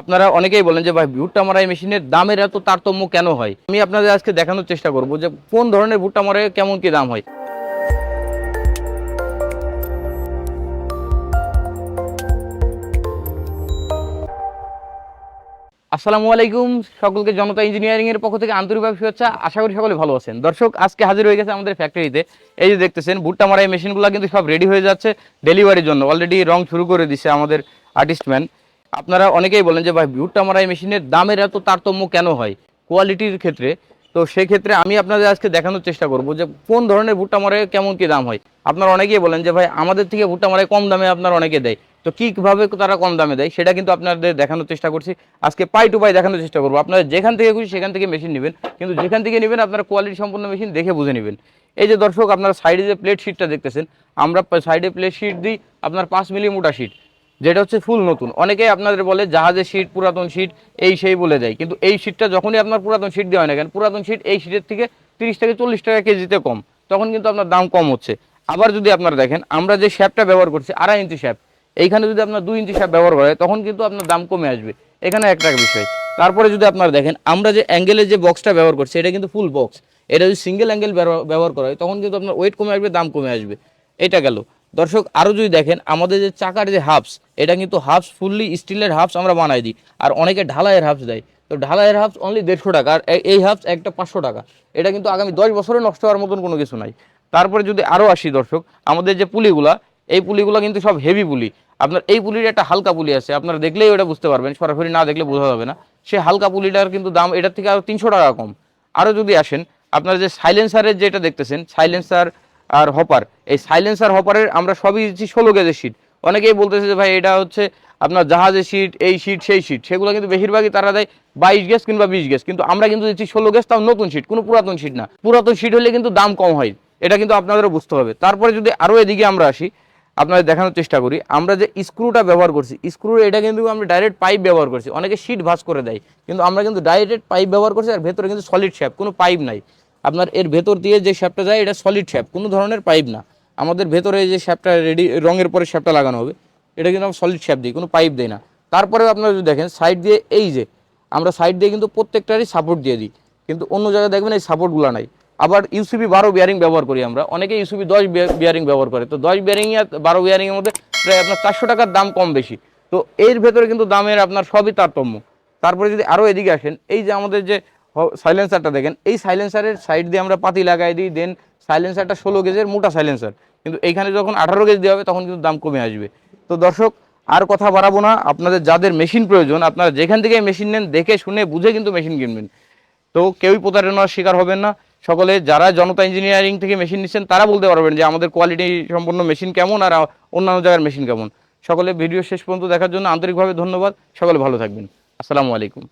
আপনারা অনেকেই বলেন যে, ভাই, ভুট্টা মারাই মেশিনের দামের এত তারতম্য কেন হয়? আমি আপনাদের আজকে দেখানোর চেষ্টা করব যে, কোন ধরনের ভুট্টা মারাই কেমন কি দাম হয়। আসসালামু আলাইকুম সকলকে জনতা ইঞ্জিনিয়ারিং এর পক্ষ থেকে আন্তরিকভাবে শুভেচ্ছা। আশা করি সকলে ভালো আছেন। দর্শক, আজকে হাজির হয়ে গেছে আমাদের ফ্যাক্টরিতে এই যে দেখতেছেন, ভুট্টা মারাই মেশিনগুলো কিন্তু সব রেডি হয়ে যাচ্ছে ডেলিভারির জন্য। অলরেডি রং শুরু করে দিছে আমাদের আর্টিস্টম্যান আপনারা অনেকেই বলেন যে, ভাই ভুট্টা মারাই মেশিনের দামের এত তারতম্য কেন হয়? কোয়ালিটির ক্ষেত্রে। তো সেক্ষেত্রে আমি আপনাদের আজকে দেখানোর চেষ্টা করব যে, কোন ধরনের ভুট্টা মারাই কেমন কি দাম হয়। আপনারা অনেকেই বলেন যে, ভাই, আমাদের থেকে ভুট্টা মারাই কম দামে আপনারা অনেকে দেয়। তো কীভাবে তারা কম দামে দেয়, সেটা কিন্তু আপনাদের দেখানোর চেষ্টা করছি। আজকে পাই টু পাই দেখানোর চেষ্টা করব। আপনারা যেখান থেকে খুশি সেখান থেকে মেশিন নেবেন, কিন্তু যেখান থেকে নেবেন আপনারা কোয়ালিটি সম্পন্ন মেশিন দেখে বুঝে নেবেন। এই যে দর্শক, আপনারা সাইডে যে প্লেট শিটটা দেখতেছেন, আমরা সাইডে প্লেট শিট দিই আপনার পাঁচ মিলি মোটা শিট যেটা হচ্ছে ফুল নতুন। অনেকেই আপনাদের বলে জাহাজের সিট পুরাতন সিট এই সেই বলে দেয়। কিন্তু এই সিটটা যখনই আপনার পুরাতন সিট দেওয়া হয় না কেন, পুরাতন সিট এই সিটের থেকে তিরিশ থেকে চল্লিশ টাকা কেজিতে কম, তখন কিন্তু আপনার দাম কম হচ্ছে। আবার যদি আপনারা দেখেন, আমরা যে শ্যাপটা ব্যবহার করছি, আড়াই ইঞ্চি শ্যাপ এইখানে যদি আপনার দুই ইঞ্চি শ্যাপ ব্যবহার করা হয়, তখন কিন্তু আপনার দাম কমে আসবে। এখানে একটা বিষয়। তারপরে যদি আপনারা দেখেন, আমরা যে অ্যাঙ্গেলের যে বক্সটা ব্যবহার করছি, এটা কিন্তু ফুল বক্স এটা যদি সিঙ্গেল অ্যাঙ্গেল ব্যবহার করা হয়, তখন কিন্তু আপনার ওয়েট কমে আসবে, দাম কমে আসবে। এটা গেল। দর্শক আরও যদি দেখেন, আমাদের যে চাকার যে হাফস, এটা কিন্তু হাফস ফুললি স্টিলের হাফস আমরা বানাই দিই। আর অনেকে ঢালাইয়ের হাফস দেয়। তো ঢালাইয়ের হাফস অনলি দেড়শো টাকা, আর এই হাফস একটা পাঁচশো টাকা। এটা কিন্তু আগামী দশ বছরে নষ্ট হওয়ার মতন কোনো কিছু নাই। তারপরে যদি আরও আসি দর্শক, আমাদের যে পুলিগুলা, এই পুলিগুলো কিন্তু সব হেভি পুলি। আপনার এই পুলির একটা হালকা পুলি আছে, আপনারা দেখলেই ওটা বুঝতে পারবেন, সরাসরি না দেখলে বোঝা যাবে না। সে হালকা পুলিটার কিন্তু দাম এটার থেকে আরও তিনশো টাকা কম। আরও যদি আসেন, আপনারা যে সাইলেন্সারের যেটা দেখতেছেন সাইলেন্সার আর হপার। এই সাইলেন্সার হপারের আমরা সবই দিচ্ছি ষোলো গেজের শিট অনেকেই বলতেছে যে ভাই, এটা হচ্ছে আপনার জাহাজের শিট এই শিট সেই শিট সেগুলো কিন্তু বেশিরভাগই তারা দেয় বাইশ গ্যাস কিংবা বিশ গ্যাস কিন্তু আমরা কিন্তু দিচ্ছি ষোলো গ্যাস তাও নতুন শিট কোনো পুরাতন শিট না। পুরাতন শিট হলে কিন্তু দাম কম হয়। এটা কিন্তু আপনাদেরও বুঝতে হবে। তারপরে যদি আরও এদিকে আমরা আসি, আপনাদের দেখানোর চেষ্টা করি, আমরা যে স্ক্রুটা ব্যবহার করছি স্ক্রুর এটা কিন্তু আমরা ডাইরেক্ট পাইপ ব্যবহার করছি। অনেকে শিট ভাঁজ করে দেয়, কিন্তু আমরা কিন্তু ডাইরেক্ট পাইপ ব্যবহার করছি, আর ভেতরে কিন্তু সলিড শ্যাপ কোনো পাইপ নাই। আপনার এর ভেতর দিয়ে যে শ্যাপটা যায়, এটা সলিড শ্যাপ কোনো ধরনের পাইপ না। আমাদের ভেতরে যে শ্যাপটা রেডি রঙের পরে শ্যাপটা লাগানো হবে, এটা কিন্তু আমরা সলিড শ্যাপ দিই, কোনো পাইপ দেয় না। তারপরেও আপনারা যদি দেখেন সাইড দিয়ে এই যে, আমরা সাইড দিয়ে কিন্তু প্রত্যেকটারই সাপোর্ট দিয়ে দিই। কিন্তু অন্য জায়গায় দেখবেন এই সাপোর্টগুলো নাই। আবার ইউসিবি বারো বিয়ারিং ব্যবহার করি আমরা। অনেকে ইউসিবি দশ বিয়ারিং ব্যবহার করে। তো দশ বিয়ারিং আর বারো বিয়ারিংয়ের মধ্যে প্রায় আপনার চারশো টাকার দাম কম বেশি। তো এর ভেতরে কিন্তু দামের আপনার সবই তারতম্য। তারপরে যদি আরও এদিকে আসেন, এই যে আমাদের যে সাইলেন্সারটা দেখেন। এই সাইলেন্সারের সাইড দিয়ে আমরা পাতি লাগাই দিই দেন সাইলেন্সারটা ষোলো গেজের মোটা সাইলেন্সার কিন্তু এইখানে যখন আঠারো গেজ দেওয়া হবে, তখন কিন্তু দাম কমে আসবে। তো দর্শক, আর কথা বাড়াবো না। আপনাদের যাদের মেশিন প্রয়োজন, আপনারা যেখান থেকে মেশিন নেন, দেখে, শুনে, বুঝে কিন্তু মেশিন কিনবেন। তো কেউই প্রতারণার শিকার হবেন না। সকলে, যারা জনতা ইঞ্জিনিয়ারিং থেকে মেশিন নিচ্ছেন, তারা বলতে পারবেন যে আমাদের কোয়ালিটি সম্পন্ন মেশিন কেমন আর অন্যান্য জায়গার মেশিন কেমন। সকলে ভিডিও শেষ পর্যন্ত দেখার জন্য আন্তরিকভাবে ধন্যবাদ। সকলে ভালো থাকবেন। আসসালামু আলাইকুম।